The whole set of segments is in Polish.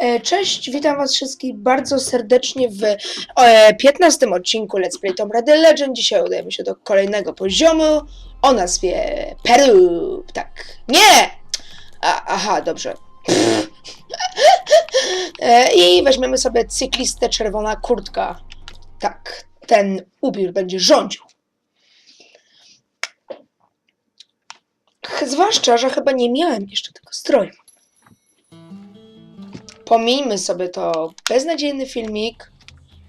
E, Cześć, witam was wszystkich bardzo serdecznie w e, 15 odcinku Let's Play Tomb Raider Legend. Dzisiaj udajemy się do kolejnego poziomu o nazwie Peru. Tak, nie! A, aha, dobrze. E, I weźmiemy sobie cyklistę czerwona kurtka. Tak, ten ubiór będzie rządził. Zwłaszcza, że chyba nie miałem jeszcze tego stroju. Pomijmy sobie to beznadziejny filmik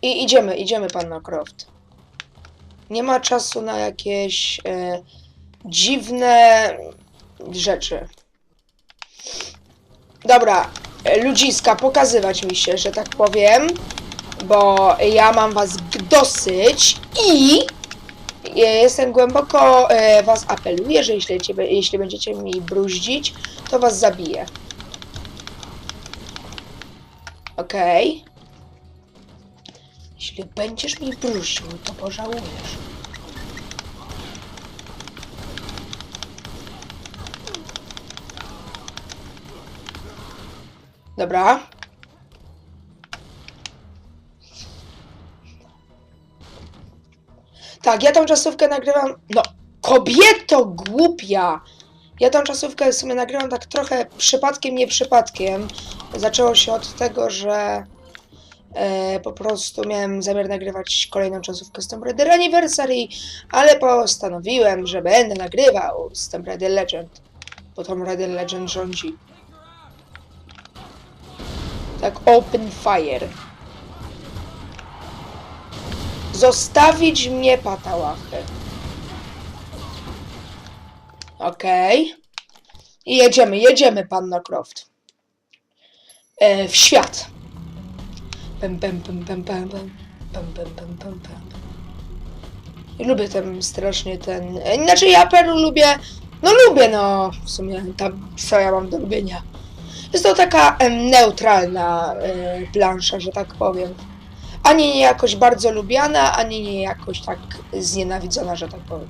i idziemy, idziemy, panno Croft. Nie ma czasu na jakieś e, dziwne rzeczy. Dobra, ludziska, pokazywać mi się, że tak powiem, bo ja mam was dosyć i jestem głęboko e, was apeluję, że jeśli, jeśli będziecie mi bruździć, to was zabiję. Okej. Jeśli będziesz mi bruździł, to pożałujesz. Dobra. Tak, ja tą czasówkę nagrywam. No, kobieto głupia! Ja tą czasówkę sobie nagrywam tak trochę przypadkiem, nie przypadkiem. Zaczęło się od tego, że e, po prostu miałem zamiar nagrywać kolejną czasówkę z Tomb Raider Anniversary, ale postanowiłem, że będę nagrywał z Tomb Raider Legend, bo Tomb Raider Legend rządzi. Tak, open fire. Zostawić mnie patałachy. Okej. I jedziemy, jedziemy, panno Croft. E, w świat. Pem, pem, pem, pem, pem, pem. Pem, pem, pem, pem, pem. Lubię ten strasznie ten. e, Znaczy ja Peru lubię. No lubię, no. W sumie tam co ja mam do lubienia. Jest to taka em, neutralna e, plansza, że tak powiem. Ani nie jakoś bardzo lubiana, ani nie jakoś tak znienawidzona, że tak powiem.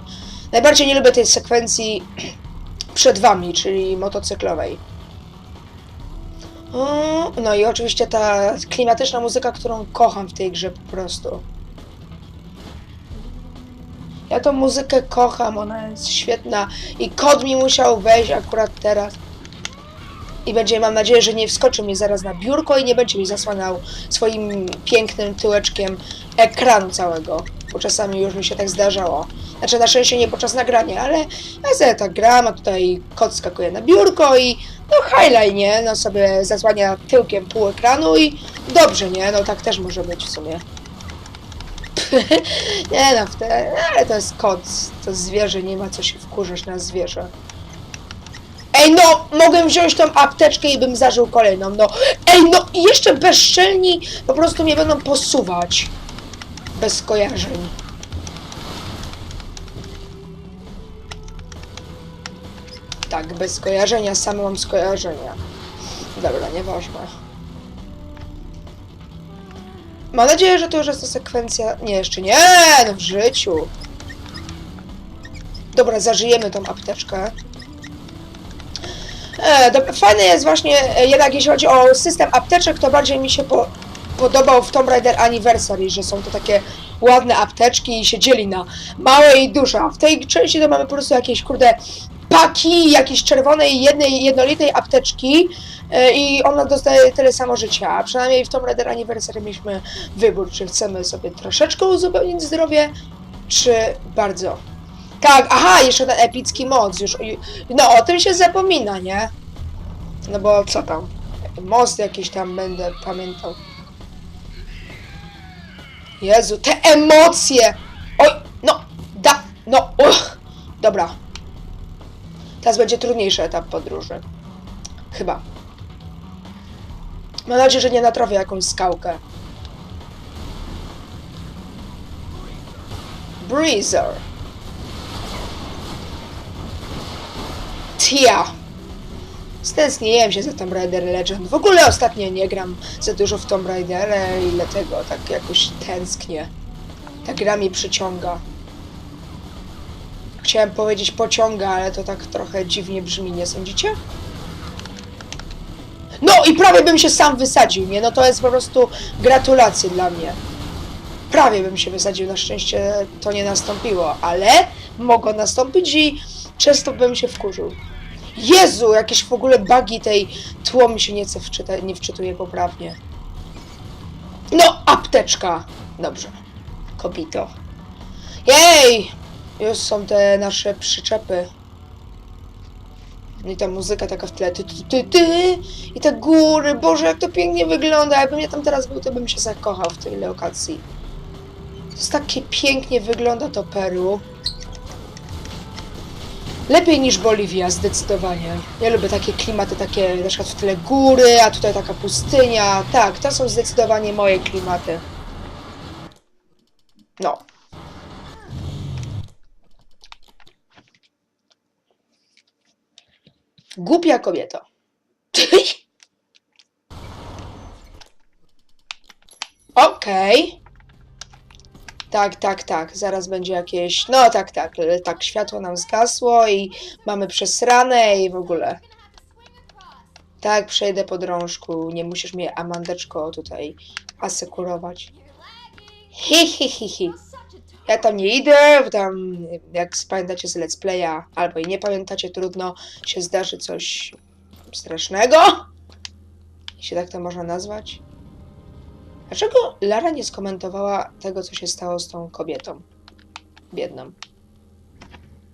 Najbardziej nie lubię tej sekwencji przed wami, czyli motocyklowej. No i oczywiście ta klimatyczna muzyka, którą kocham w tej grze po prostu. Ja tą muzykę kocham, ona jest świetna i kod mi musiał wejść akurat teraz. I będzie, mam nadzieję, że nie wskoczy mi zaraz na biurko i nie będzie mi zasłaniał swoim pięknym tyłeczkiem ekranu całego. Bo czasami już mi się tak zdarzało. Znaczy na szczęście nie podczas nagrania, ale ja sobie tak gram, a tutaj kot skakuje na biurko i no highlight, nie? No sobie zasłania tyłkiem pół ekranu i dobrze, nie? No tak też może być w sumie. nie no, te, ale to jest kot, to zwierzę, nie ma co się wkurzać na zwierzę. Ej, no, mogę wziąć tą apteczkę i bym zażył kolejną, no. Ej, no, jeszcze bezczelni po prostu mnie będą posuwać. Bez skojarzeń. Tak, bez skojarzenia, same mam skojarzenia. Dobra, nieważne. Mam nadzieję, że to już jest ta sekwencja... Nie, jeszcze nie, no w życiu. Dobra, zażyjemy tą apteczkę. E, do, fajne jest właśnie, e, jednak jeśli chodzi o system apteczek, to bardziej mi się po, podobał w Tomb Raider Anniversary, że są to takie ładne apteczki i się dzieli na małe i duże. A w tej części to mamy po prostu jakieś, kurde, paki jakiejś czerwonej, jednej, jednolitej apteczki e, i ona dostaje tyle samo życia. A przynajmniej w Tomb Raider Anniversary mieliśmy wybór, czy chcemy sobie troszeczkę uzupełnić zdrowie, czy bardzo. Tak, aha, jeszcze ten epicki moc już. No, o tym się zapomina, nie? No bo co tam? Most jakiś tam będę pamiętał. Jezu, te emocje! Oj, no, da, no, uch. Dobra. Teraz będzie trudniejszy etap podróży. Chyba. Mam nadzieję, że nie natrafię jakąś skałkę. Breezer. Tia. Stęskniłem się za Tomb Raider Legend. W ogóle ostatnio nie gram za dużo w Tomb Raider i dlatego tak jakoś tęsknię. Ta gra mnie przyciąga. Chciałem powiedzieć pociąga, ale to tak trochę dziwnie brzmi, nie sądzicie? No i prawie bym się sam wysadził, nie? No to jest po prostu gratulacje dla mnie. Prawie bym się wysadził, na szczęście to nie nastąpiło, ale mogło nastąpić i często bym się wkurzył. Jezu, jakieś w ogóle bugi tej tło mi się nie, chce wczyta, nie wczytuje poprawnie. No, apteczka. Dobrze. Kobito. Jej! Już są te nasze przyczepy. I ta muzyka taka w tle. Ty, ty, ty, ty. I te góry. Boże, jak to pięknie wygląda. Jakbym ja tam teraz był, to bym się zakochał w tej lokacji. To jest takie pięknie wygląda to Peru. Lepiej niż Boliwia, zdecydowanie. Ja lubię takie klimaty, takie na przykład w tle góry, a tutaj taka pustynia. Tak, to są zdecydowanie moje klimaty. No. Głupia kobieto. Okej. Tak, tak, tak. Zaraz będzie jakieś. No tak, tak. e, Tak, światło nam zgasło i mamy przesrane i w ogóle. Tak, przejdę po drążku. Nie musisz mnie, Amandeczko, tutaj asekurować. Hi, hi, hi, hi. Ja tam nie idę, tam, jak pamiętacie z Let's Playa, albo i nie pamiętacie, trudno, się zdarzy coś strasznego. Jeśli tak to można nazwać. Dlaczego Lara nie skomentowała tego, co się stało z tą kobietą? Biedną.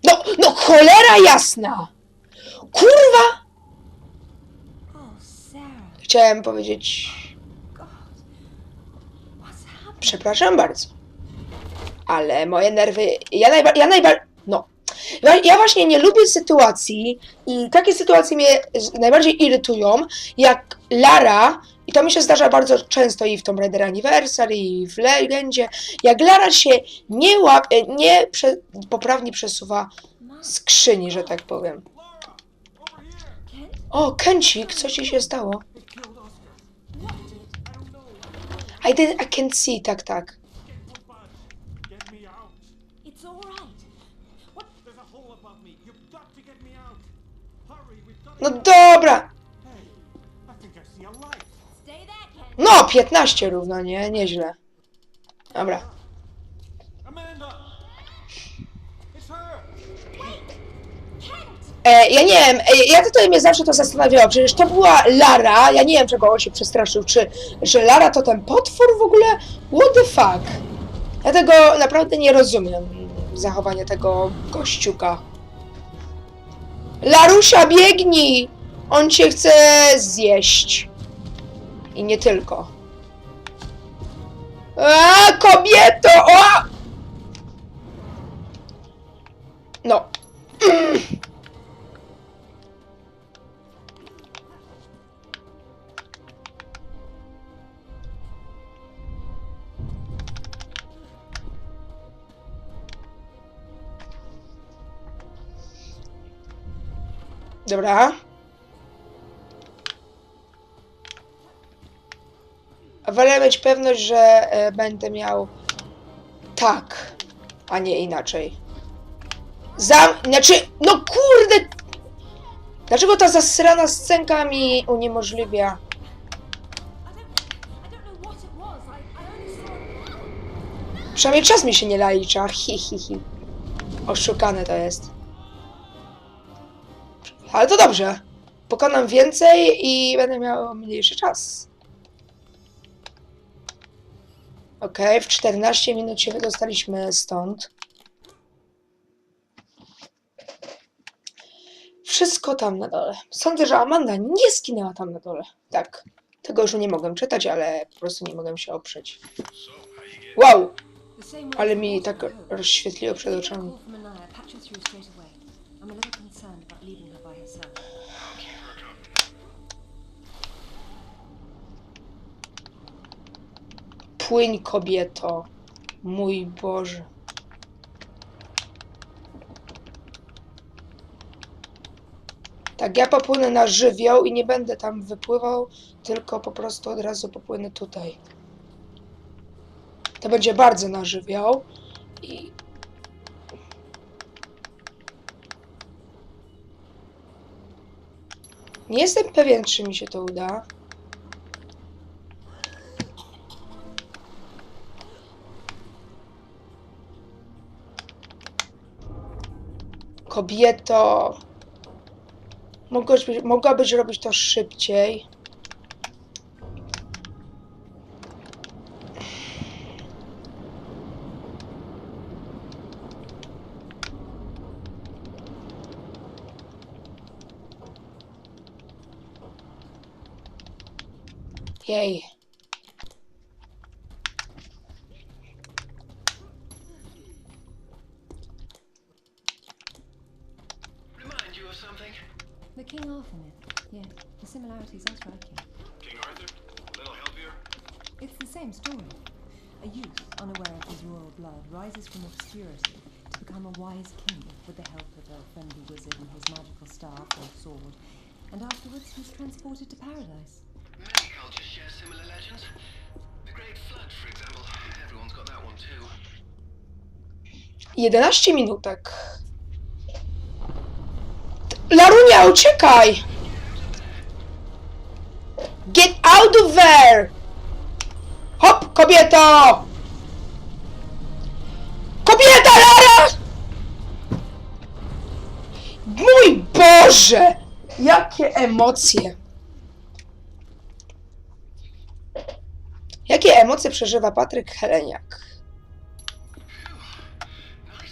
No, no cholera jasna! Kurwa! Chciałem powiedzieć, przepraszam bardzo. Ale moje nerwy, ja najba, ja najba, no. Ja, właśnie nie lubię sytuacji i takie sytuacje mnie najbardziej irytują, jak Lara, i to mi się zdarza bardzo często i w Tomb Raider Anniversary, i w Legendzie, jak Lara się nie łap, e, nie prze, poprawnie przesuwa skrzyni, że tak powiem. O, Kęcik, co ci się stało? I did, I can see, tak, tak. Get me No, 15 równo, nie? Nieźle. Dobra. E, ja nie wiem, e, ja tutaj mnie zawsze to zastanawiało, przecież to była Lara, ja nie wiem czego on się przestraszył, czy, że Lara to ten potwór w ogóle? What the fuck? Ja tego naprawdę nie rozumiem, zachowania tego gościuka. Larusia, biegnij! On cię chce zjeść. I nie tylko. A, kobieto! O! No. Dobra. Wolę mieć pewność, że e, będę miał tak, a nie inaczej. Zam... Znaczy, no kurde! Dlaczego ta zasrana scenka mi uniemożliwia? Przynajmniej czas mi się nie nalicza. Hi, hi, hi. Oszukane to jest. Ale to dobrze. Pokonam więcej i będę miał mniejszy czas. Okej, w 14 minut się wydostaliśmy stąd. Wszystko tam na dole. Sądzę, że Amanda nie skinęła tam na dole. Tak. Tego już nie mogłem czytać, ale po prostu nie mogłem się oprzeć. Wow! Ale mi tak rozświetliło przed oczami. Płyń, kobieto. Mój Boże. Tak, ja popłynę na żywioł i nie będę tam wypływał, tylko po prostu od razu popłynę tutaj. To będzie bardzo na żywioł i... Nie jestem pewien, czy mi się to uda. Kobieto. Mogłabyś, mogłabyś robić to szybciej. Jej. Same story. A youth, unaware of his royal blood, rises from obscurity to become a wise king with the help of a friendly wizard and his magical staff or sword. And afterwards, he's transported to paradise. Many cultures share similar legends. The Great Flood, for example. Everyone's got that one too. 11 minutek. Larunia, uciekaj! Get out of there! Hop, kobieto! Kobieta, Lara! Mój Boże! Jakie emocje! Jakie emocje przeżywa Patryk Heleniak?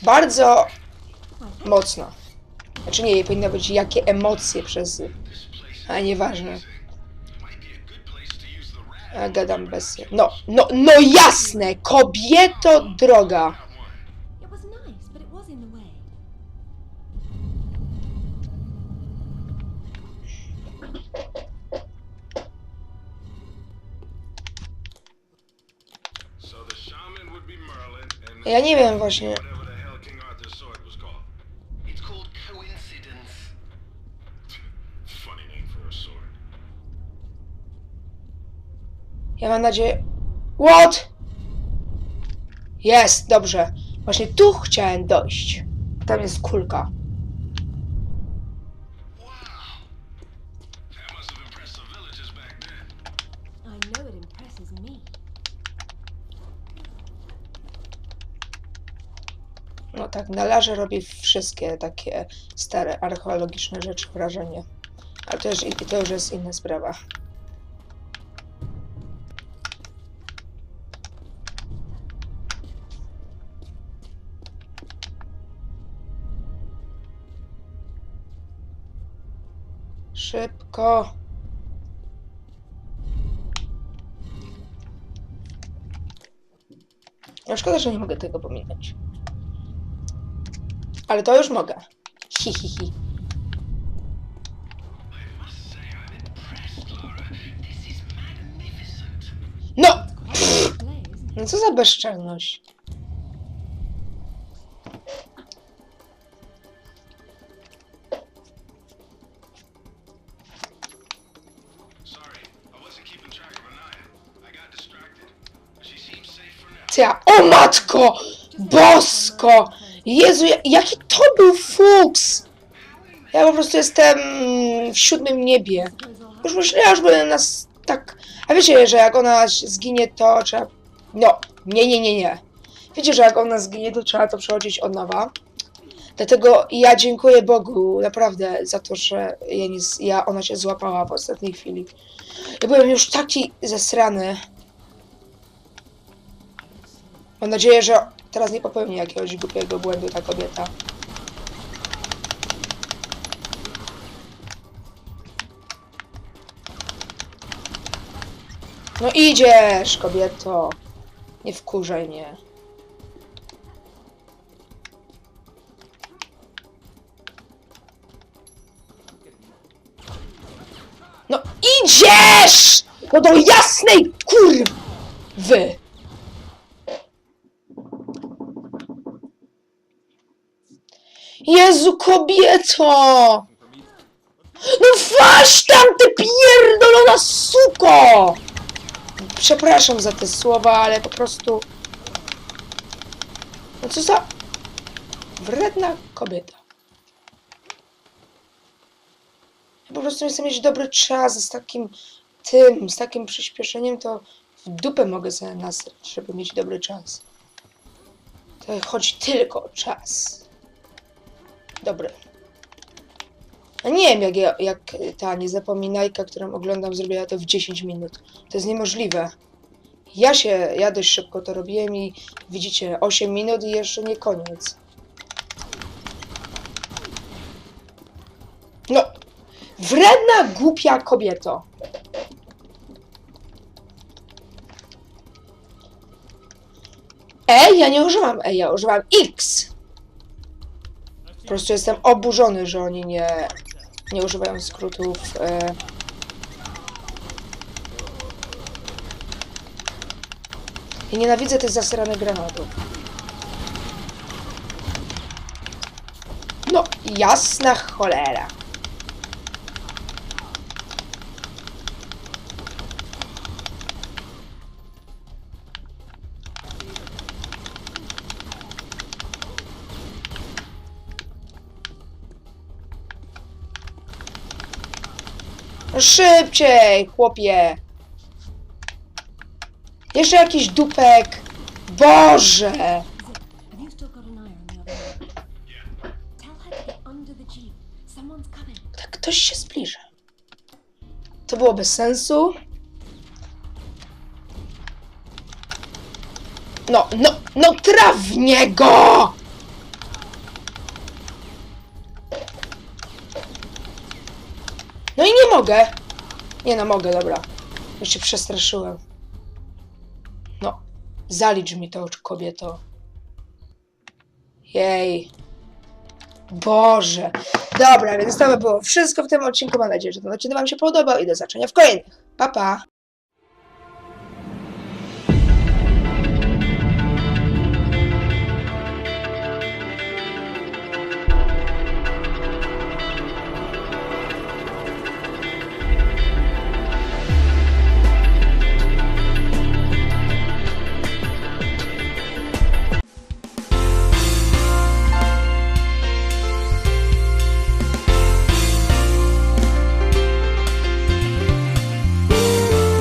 Bardzo mocno. Znaczy nie, powinno być jakie emocje przez... A nieważne. A, gadam bez... No, no, no jasne! Kobieto droga! It was nice, but Ja mam nadzieję... What? Jest, dobrze. Właśnie tu chciałem dojść. Tam jest kulka. No tak, na larze robi wszystkie takie stare archeologiczne rzeczy wrażenie. Ale to już, to już jest inna sprawa. Szybko. No szkoda, że nie mogę tego pominąć. Ale to już mogę. Hi, hi, hi. No! It? No co za bezczelność. O matko! Bosko! Jezu, ja- jaki to był fuks! Ja po prostu jestem w siódmym niebie. Suppose I'll have Już będę nas tak... A wiecie, że jak ona zginie, to trzeba... No, nie, nie, nie, nie. Wiecie, że jak ona zginie, to trzeba to przechodzić od nowa. Dlatego ja dziękuję Bogu naprawdę za to, że ja nie, ja, ona się złapała w ostatniej chwili. Ja byłem już taki zesrany. Mam nadzieję, że teraz nie popełni jakiegoś głupiego błędu ta kobieta. No idziesz, kobieto. Nie wkurzaj mnie. No idziesz! No do jasnej kurwy! Jezu, kobieto! No waś tam, ty pierdolona suko! Przepraszam za te słowa, ale po prostu... No co za... Wredna kobieta. Ja po prostu nie chcę mieć dobry czas z takim tym, z takim przyspieszeniem, to w dupę mogę sobie nasrać, żeby mieć dobry czas. To chodzi tylko o czas. Dobry. A nie wiem, jak, ja, jak ta niezapominajka, którą oglądam, zrobiła to w 10 minut. To jest niemożliwe. Ja się, ja dość szybko to robiłem i widzicie, 8 minut i jeszcze nie koniec. No, wredna, głupia kobieto. E, ja nie używam E, ja używam X. Po prostu jestem oburzony, że oni nie, nie używają skrótów. E. I nienawidzę tych zasranych granatów. No, jasna cholera. Szybciej, chłopie. Jeszcze jakiś dupek. Boże. Tak ktoś się zbliża. To było bez sensu. No, no, no traf! No i nie mogę. Nie no, mogę, dobra. Już się przestraszyłem. No, zalicz mi to, kobieto. Jej. Boże. Dobra, więc to by było wszystko w tym odcinku. Mam nadzieję, że ten odcinek Wam się podobał i do zobaczenia w kolejnych. Pa, pa!